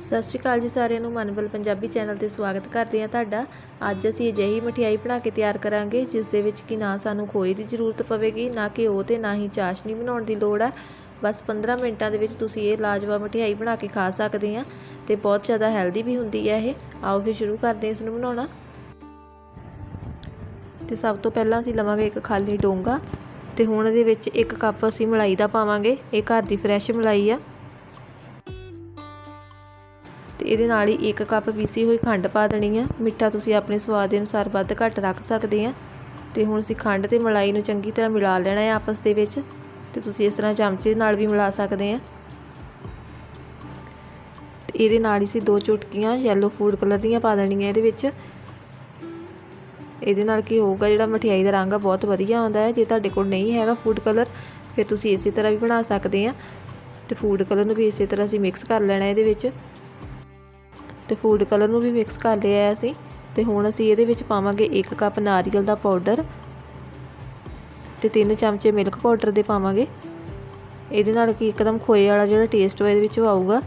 ਸਤਿ ਸ਼੍ਰੀ ਅਕਾਲ ਜੀ ਸਾਰਿਆਂ ਨੂੰ, ਮਨਵਲ ਪੰਜਾਬੀ ਚੈਨਲ ਤੇ ਸਵਾਗਤ ਕਰਦੇ ਹਾਂ ਤੁਹਾਡਾ। ਅੱਜ ਅਸੀਂ ਅਜਿਹੀ ਮਠਿਆਈ ਬਣਾ ਕੇ ਤਿਆਰ ਕਰਾਂਗੇ, ਜਿਸ ਦੇ ਵਿੱਚ ਕਿ ਨਾ ਸਾਨੂੰ ਖੋਏ ਦੀ ਜ਼ਰੂਰਤ ਪਵੇਗੀ, ਨਾ ਕਿ ਉਹ ਤੇ ਨਾ ਹੀ ਚਾਸ਼ਨੀ ਬਣਾਉਣ ਦੀ ਲੋੜ ਹੈ ਬਸ 15 ਮਿੰਟਾਂ ਦੇ ਵਿੱਚ ਤੁਸੀਂ ਇਹ ਲਾਜਵਾਬ ਮਠਿਆਈ ਬਣਾ ਕੇ ਖਾ ਸਕਦੇ ਆ ਤੇ ਬਹੁਤ ਜ਼ਿਆਦਾ ਹੈਲਦੀ ਵੀ ਹੁੰਦੀ ਹੈ ਇਹ। ਆਓ ਫਿਰ ਸ਼ੁਰੂ ਕਰਦੇ ਹਾਂ ਇਸ ਨੂੰ ਬਣਾਉਣਾ। ਤੇ ਸਭ ਤੋਂ ਪਹਿਲਾਂ ਅਸੀਂ ਲਵਾਂਗੇ ਇੱਕ ਖਾਲੀ ਡੋਂਗਾ ਤੇ ਹੁਣ ਇਹਦੇ ਵਿੱਚ ਇੱਕ ਕੱਪ ਅਸੀਂ ਮਲਾਈ ਦਾ ਪਾਵਾਂਗੇ, ਇਹ ਘਰ ਦੀ ਫਰੈਸ਼ ਮਲਾਈ ਆ। ਤੇ ਇਹਦੇ ਨਾਲ ਹੀ ਇੱਕ ਕੱਪ ਪੀਸੀ ਹੋਈ ਖੰਡ ਪਾ ਦੇਣੀ ਆ। ਮਿੱਠਾ ਤੁਸੀਂ ਆਪਣੇ ਸਵਾਦ ਦੇ ਅਨੁਸਾਰ ਵੱਧ ਘੱਟ ਰੱਖ ਸਕਦੇ ਆ। ਤੇ ਹੁਣ ਅਸੀਂ ਖੰਡ ਤੇ ਮਲਾਈ ਨੂੰ ਚੰਗੀ ਤਰ੍ਹਾਂ ਮਿਲਾ ਲੈਣਾ ਹੈ ਆਪਸ ਦੇ ਵਿੱਚ। ਤੇ ਤੁਸੀਂ ਇਸ ਤਰ੍ਹਾਂ ਚਮਚੇ ਨਾਲ ਵੀ ਮਿਲਾ ਸਕਦੇ ਆ। ਤੇ ਇਹਦੇ ਨਾਲ ਹੀ ਅਸੀਂ ਦੋ ਚੁਟਕੀਆਂ ਯੈਲੋ ਫੂਡ ਕਲਰ ਦੀਆਂ ਪਾ ਦੇਣੀਆਂ ਇਹਦੇ ਵਿੱਚ। ਇਹਦੇ ਨਾਲ ਕੀ ਹੋਊਗਾ, ਜਿਹੜਾ ਮਠਿਆਈ ਦਾ ਰੰਗ ਆ ਬਹੁਤ ਵਧੀਆ ਆਉਂਦਾ ਹੈ। ਜੇ ਤੁਹਾਡੇ ਕੋਲ ਨਹੀਂ ਹੈਗਾ ਫੂਡ ਕਲਰ ਫਿਰ ਤੁਸੀਂ ਇਸੇ ਤਰ੍ਹਾਂ ਵੀ ਬਣਾ ਸਕਦੇ ਆ। ਤੇ ਫੂਡ ਕਲਰ ਨੂੰ ਵੀ ਇਸੇ ਤਰ੍ਹਾਂ ਅਸੀਂ ਮਿਕਸ ਕਰ ਲੈਣਾ ਇਹਦੇ ਵਿੱਚ। ਤੇ ਫੂਡ ਕਲਰ ਨੂੰ ਵੀ ਮਿਕਸ ਕਰ ਲਿਆ ਹੈ ਅਸੀਂ ਤੇ ਹੁਣ ਅਸੀਂ ਇਹਦੇ ਵਿੱਚ ਪਾਵਾਂਗੇ 1 ਕੱਪ ਨਾਰੀਅਲ ਦਾ ਪਾਊਡਰ ਤੇ 3 ਚਮਚੇ ਮਿਲਕ ਪਾਊਡਰ ਦੇ ਪਾਵਾਂਗੇ। ਇਹਦੇ ਨਾਲ ਕੀ ਇੱਕਦਮ ਖੋਏ ਵਾਲਾ ਜਿਹੜਾ ਟੇਸਟ ਹੋਇਆ ਇਹਦੇ ਵਿੱਚ ਆਊਗਾ।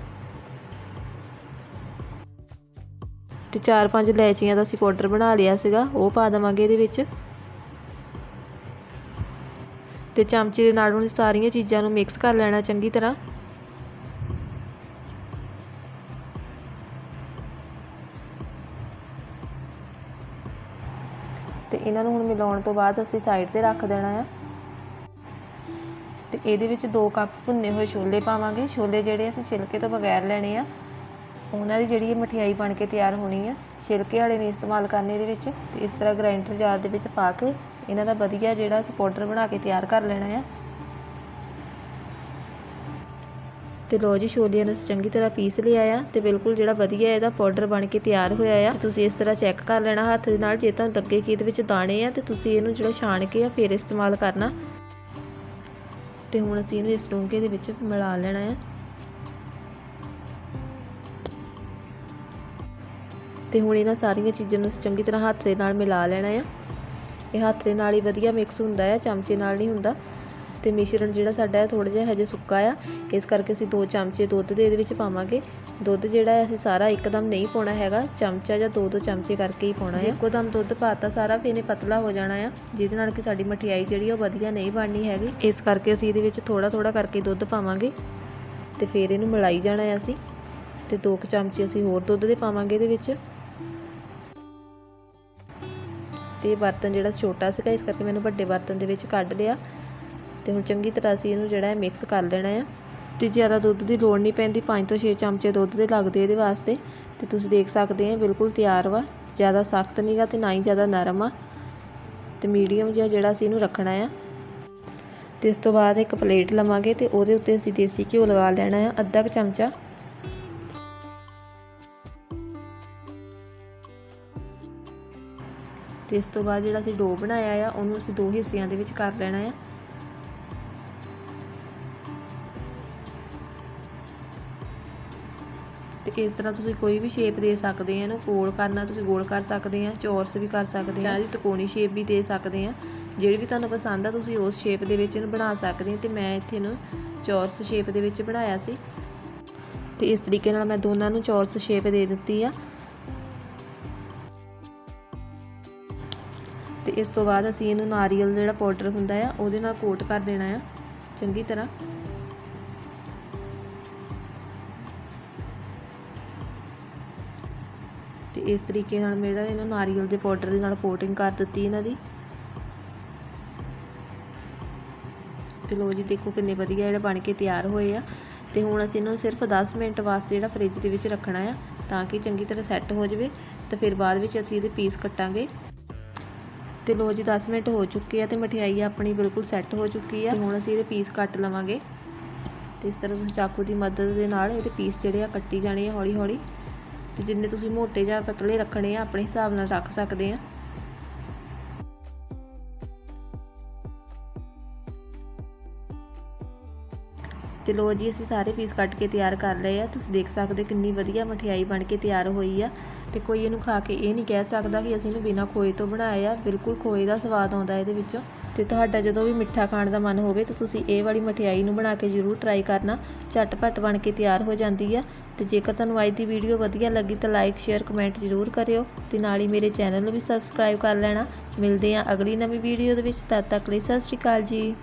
ਤੇ 4-5 ਇਲਾਇਚੀਆਂ ਦਾ ਅਸੀਂ ਪਾਊਡਰ ਬਣਾ ਲਿਆ ਸੀਗਾ, ਉਹ ਪਾ ਦਵਾਂਗੇ ਇਹਦੇ ਵਿੱਚ। ਤੇ ਚਮਚੇ ਦੇ ਨਾਲ ਹੁਣ ਸਾਰੀਆਂ ਚੀਜ਼ਾਂ ਨੂੰ ਮਿਕਸ ਕਰ ਲੈਣਾ ਚੰਗੀ ਤਰ੍ਹਾਂ। ਇਹਨਾਂ ਨੂੰ ਹੁਣ ਮਿਲਾਉਣ ਤੋਂ ਬਾਅਦ ਅਸੀਂ ਸਾਈਡ ਤੇ ਰੱਖ ਦੇਣਾ ਆ। ਤੇ ਇਹਦੇ ਵਿੱਚ 2 ਕੱਪ ਭੁੰਨੇ ਹੋਏ ਛੋਲੇ ਪਾਵਾਂਗੇ। ਛੋਲੇ ਜਿਹੜੇ ਅਸੀਂ ਛਿਲਕੇ ਤੋਂ ਬਗੈਰ ਲੈਣੇ ਆ। ਉਹਨਾਂ ਦੀ ਜਿਹੜੀ ਇਹ ਮਠਿਆਈ ਬਣ ਕੇ ਤਿਆਰ ਹੋਣੀ ਆ। ਛਿਲਕੇ ਵਾਲੇ ਨਹੀਂ ਇਸਤੇਮਾਲ ਕਰਨੇ ਇਹਦੇ ਵਿੱਚ। ਤੇ ਇਸ ਤਰ੍ਹਾਂ ਗ੍ਰਾਈਂਡਰ ਜਾਰ ਦੇ ਵਿੱਚ ਪਾ ਕੇ ਇਹਨਾਂ ਦਾ ਵਧੀਆ ਜਿਹੜਾ ਅਸੀਂ ਪਾਊਡਰ ਬਣਾ ਕੇ ਤਿਆਰ ਕਰ ਲੈਣਾ ਆ। ਤੇ ਲੋ ਜੀ, ਛੋਲਿਆਂ ਨੂੰ ਚੰਗੀ ਤਰ੍ਹਾਂ ਪੀਸ ਲਿਆ ਆ ਤੇ ਬਿਲਕੁਲ ਜਿਹੜਾ ਵਧੀਆ ਇਹਦਾ ਪਾਊਡਰ ਬਣ ਕੇ ਤਿਆਰ ਹੋਇਆ ਆ। ਤੁਸੀਂ ਇਸ ਤਰ੍ਹਾਂ ਚੈੱਕ ਕਰ ਲੈਣਾ, ਹੱਥ ਦੇ ਨਾਲ ਜੇ ਤੁਹਾਨੂੰ ਲੱਗੇ ਕਿ ਇਹਦੇ ਵਿੱਚ ਦਾਣੇ ਆ ਤੇ ਤੁਸੀਂ ਇਹਨੂੰ ਜਿਹੜਾ ਛਾਣ ਕੇ ਆ ਫਿਰ ਇਸਤੇਮਾਲ ਕਰਨਾ। ਤੇ ਹੁਣ ਅਸੀਂ ਇਹਨੂੰ ਇਸ ਡੋਂਗੇ ਦੇ ਵਿੱਚ ਮਿਲਾ ਲੈਣਾ ਆ। ਤੇ ਹੁਣ ਇਹਨਾਂ ਸਾਰੀਆਂ ਚੀਜ਼ਾਂ ਨੂੰ ਚੰਗੀ ਤਰ੍ਹਾਂ ਹੱਥ ਦੇ ਨਾਲ ਮਿਲਾ ਲੈਣਾ ਆ। ਇਹ ਹੱਥ ਦੇ ਨਾਲ ਹੀ ਵਧੀਆ ਮਿਕਸ ਹੁੰਦਾ ਆ, ਚਮਚੇ ਨਾਲ ਨਹੀਂ ਹੁੰਦਾ। ਤੇ ਮਿਸ਼ਰਣ ਜਿਹੜਾ ਸਾਡਾ ਹੈ ਥੋੜਾ ਜਿਹਾ ਹਜੇ ਸੁੱਕਾ ਆ। ਇਸ ਕਰਕੇ ਅਸੀਂ 2 ਚਮਚੇ ਦੁੱਧ ਦੇ ਇਹਦੇ ਵਿੱਚ ਪਾਵਾਂਗੇ। ਦੁੱਧ ਜਿਹੜਾ ਹੈ, ਅਸੀਂ ਸਾਰਾ ਇੱਕਦਮ ਨਹੀਂ ਪਾਉਣਾ ਹੈਗਾ। ਚਮਚਾ ਜਾਂ 2-2 ਚਮਚੇ ਕਰਕੇ ਹੀ ਪਾਉਣਾ ਹੈ। ਇੱਕਦਮ ਦੁੱਧ ਪਾਤਾ ਸਾਰਾ, ਫਿਰ ਇਹਨੇ ਪਤਲਾ ਹੋ ਜਾਣਾ ਆ। ਜਿਹਦੇ ਨਾਲ ਕਿ ਸਾਡੀ ਮਠਿਆਈ ਜਿਹੜੀ ਉਹ ਵਧੀਆ ਨਹੀਂ ਬਣਨੀ ਹੈਗੀ। ਇਸ ਕਰਕੇ ਅਸੀਂ ਇਹਦੇ ਵਿੱਚ ਥੋੜਾ ਥੋੜਾ ਕਰਕੇ ਦੁੱਧ ਪਾਵਾਂਗੇ। ਤੇ ਫਿਰ ਇਹਨੂੰ ਮਿਲਾਈ ਜਾਣਾ ਹੈ ਅਸੀਂ। ਤੇ 2 ਚਮਚੇ ਅਸੀਂ ਹੋਰ ਦੁੱਧ ਦੇ ਪਾਵਾਂਗੇ ਇਹਦੇ ਵਿੱਚ। ਤੇ ਬਰਤਨ ਜਿਹੜਾ ਛੋਟਾ ਸੀਗਾ, ਇਸ ਕਰਕੇ ਮੈਨੂੰ ਵੱਡੇ ਬਰਤਨ ਦੇ ਵਿੱਚ ਕੱਢ ਲਿਆ। ਤੇ ਹੁਣ ਚੰਗੀ ਤਰ੍ਹਾਂ ਅਸੀਂ ਇਹਨੂੰ ਜਿਹੜਾ ਹੈ ਮਿਕਸ ਕਰ ਲੈਣਾ ਆ। ਤੇ ਜ਼ਿਆਦਾ ਦੁੱਧ ਦੀ ਲੋੜ ਨਹੀਂ ਪੈਂਦੀ 5 ਤੋਂ 6 ਚਮਚੇ ਦੁੱਧ ਦੇ ਲੱਗਦੇ ਇਹਦੇ ਵਾਸਤੇ। ਤੇ ਤੁਸੀਂ ਦੇਖ ਸਕਦੇ ਆ, ਬਿਲਕੁਲ ਤਿਆਰ ਵਾ। ਜ਼ਿਆਦਾ ਸਖਤ ਨਹੀਂਗਾ ਤੇ ਨਾ ਹੀ ਜ਼ਿਆਦਾ ਨਰਮ ਆ। ਤੇ ਮੀਡੀਅਮ ਜਿਹਾ ਜਿਹੜਾ ਅਸੀਂ ਇਹਨੂੰ ਰੱਖਣਾ ਆ। ਤੇ ਇਸ ਤੋਂ ਬਾਅਦ ਇੱਕ ਪਲੇਟ ਲਵਾਂਗੇ ਤੇ ਉਹਦੇ ਉੱਤੇ ਅਸੀਂ ਦੇਸੀ ਘਿਓ ਲਗਾ ਲੈਣਾ ਆ, ਅੱਧਾ ਕੁ ਚਮਚਾ। ਤੇ ਇਸ ਤੋਂ ਬਾਅਦ ਜਿਹੜਾ ਅਸੀਂ ਡੋ ਬਣਾਇਆ ਆ, ਉਹਨੂੰ ਅਸੀਂ ਦੋ ਹਿੱਸਿਆਂ ਦੇ ਵਿੱਚ ਕਰ ਲੈਣਾ ਆ। ਇਸ ਤਰ੍ਹਾਂ ਤੁਸੀਂ ਕੋਈ ਵੀ ਸ਼ੇਪ ਦੇ ਸਕਦੇ ਆ ਇਹਨੂੰ ਗੋਲ ਕਰਨਾ ਤੁਸੀਂ ਗੋਲ ਕਰ ਸਕਦੇ ਆ, ਚੌਰਸ ਵੀ ਕਰ ਸਕਦੇ ਆ, ਜੀ ਤਕੋਣੀ ਸ਼ੇਪ ਵੀ ਦੇ ਸਕਦੇ ਆ। ਜਿਹੜੀ ਵੀ ਤੁਹਾਨੂੰ ਪਸੰਦ ਆ, ਤੁਸੀਂ ਉਸ ਸ਼ੇਪ ਦੇ ਵਿੱਚ ਇਹਨੂੰ ਬਣਾ ਸਕਦੇ ਆ। ਤੇ ਮੈਂ ਇੱਥੇ ਨੂੰ ਚੌਰਸ ਸ਼ੇਪ ਦੇ ਵਿੱਚ ਬਣਾਇਆ ਸੀ। ਤੇ ਇਸ ਤਰੀਕੇ ਨਾਲ ਮੈਂ ਦੋਨਾਂ ਨੂੰ ਚੌਰਸ ਸ਼ੇਪ ਦੇ ਦਿੱਤੀ ਆ। ਤੇ ਇਸ ਤੋਂ ਬਾਅਦ ਅਸੀਂ ਇਹਨੂੰ ਨਾਰੀਅਲ ਜਿਹੜਾ ਪਾਊਡਰ ਹੁੰਦਾ ਆ, ਉਹਦੇ ਨਾਲ ਕੋਟ ਕਰ ਦੇਣਾ ਆ। ਚੰਗੀ ਤਰ੍ਹਾਂ। ਤੇ ਇਸ ਤਰੀਕੇ ਨਾਲ ਮੇਰਾ ਇਹਨਾਂ ਨਾਰੀਅਲ ਦੇ ਪਾਊਡਰ ਦੇ ਨਾਲ ਕੋਟਿੰਗ ਕਰ ਦਿੱਤੀ ਇਹਨਾਂ ਦੀ। ਤੇ ਲੋ ਜੀ, ਦੇਖੋ ਕਿੰਨੇ ਵਧੀਆ ਜਿਹੜਾ ਬਣ ਕੇ ਤਿਆਰ ਹੋਏ ਆ। ਤੇ ਹੁਣ ਅਸੀਂ ਇਹਨੂੰ ਸਿਰਫ 10 ਮਿੰਟ ਵਾਸਤੇ ਜਿਹੜਾ ਫ੍ਰਿਜ ਦੇ ਵਿੱਚ ਰੱਖਣਾ ਆ, ਤਾਂ ਕਿ ਚੰਗੀ ਤਰ੍ਹਾਂ ਸੈੱਟ ਹੋ ਜਾਵੇ ਤੇ ਫਿਰ ਬਾਅਦ ਵਿੱਚ ਅਸੀਂ ਇਹਦੇ ਪੀਸ ਕੱਟਾਂਗੇ। ਤੇ ਲੋ ਜੀ 10 ਮਿੰਟ ਹੋ ਚੁੱਕੇ ਆ ਤੇ ਮਠਿਆਈ ਆਪਣੀ ਬਿਲਕੁਲ ਸੈੱਟ ਹੋ ਚੁੱਕੀ ਆ। ਹੁਣ ਅਸੀਂ ਇਹਦੇ ਪੀਸ ਕੱਟ ਲਵਾਂਗੇ। ਤੇ ਇਸ ਤਰ੍ਹਾਂ ਤੁਸੀਂ ਚਾਕੂ ਦੀ ਮਦਦ ਦੇ ਨਾਲ ਇਹਦੇ ਪੀਸ ਜਿਹੜੇ ਆ ਕੱਟੀ ਜਾਣੇ ਆ ਹੌਲੀ ਹੌਲੀ ਤੇ ਜਿੰਨੇ ਤੁਸੀਂ ਮੋਟੇ ਜਾਂ ਪਤਲੇ ਰੱਖਣੇ ਆ, ਆਪਣੇ ਹਿਸਾਬ ਨਾਲ ਰੱਖ ਸਕਦੇ ਆ। ਤੇ ਲੋ ਜੀ, ਅਸੀਂ ਸਾਰੇ ਪੀਸ ਕੱਟ ਕੇ ਤਿਆਰ ਕਰ ਲਏ ਆ। ਤੁਸੀਂ ਦੇਖ ਸਕਦੇ ਕਿੰਨੀ ਵਧੀਆ ਮਠਿਆਈ ਬਣ ਕੇ ਤਿਆਰ ਹੋਈ ਆ। ਤੇ ਕੋਈ ਇਹਨੂੰ ਖਾ ਕੇ ਇਹ ਨਹੀਂ ਕਹਿ ਸਕਦਾ ਕਿ ਅਸੀਂ ਇਹਨੂੰ ਬਿਨਾਂ ਖੋਏ ਤੋਂ ਬਣਾਇਆ। ਆ ਬਿਲਕੁਲ ਖੋਏ ਦਾ ਸਵਾਦ ਆਉਂਦਾ ਇਹਦੇ ਵਿੱਚੋਂ। ਤੇ ਤੁਹਾਡਾ ਜਦੋਂ ਵੀ ਮਿੱਠਾ ਖਾਣ ਦਾ ਮਨ ਹੋਵੇ ਤਾਂ ਤੁਸੀਂ ਇਹ ਵਾਲੀ ਮਠਿਆਈ ਨੂੰ ਬਣਾ ਕੇ ਜ਼ਰੂਰ ਟਰਾਈ ਕਰਨਾ। ਝਟਪਟ ਬਣ ਕੇ ਤਿਆਰ ਹੋ ਜਾਂਦੀ ਆ। ਤੇ ਜੇਕਰ ਤੁਹਾਨੂੰ ਅੱਜ ਦੀ ਵੀਡੀਓ ਵਧੀਆ ਲੱਗੀ ਤਾਂ ਲਾਈਕ ਸ਼ੇਅਰ ਕਮੈਂਟ ਜ਼ਰੂਰ ਕਰਿਓ। ਤੇ ਨਾਲ ਹੀ ਮੇਰੇ ਚੈਨਲ ਨੂੰ ਵੀ ਸਬਸਕ੍ਰਾਈਬ ਕਰ ਲੈਣਾ। ਮਿਲਦੇ ਆ ਅਗਲੀ ਨਵੀਂ ਵੀਡੀਓ ਦੇ ਵਿੱਚ। ਤਦ ਤੱਕ ਲਈ ਸਤਿ ਸ਼੍ਰੀ ਅਕਾਲ ਜੀ।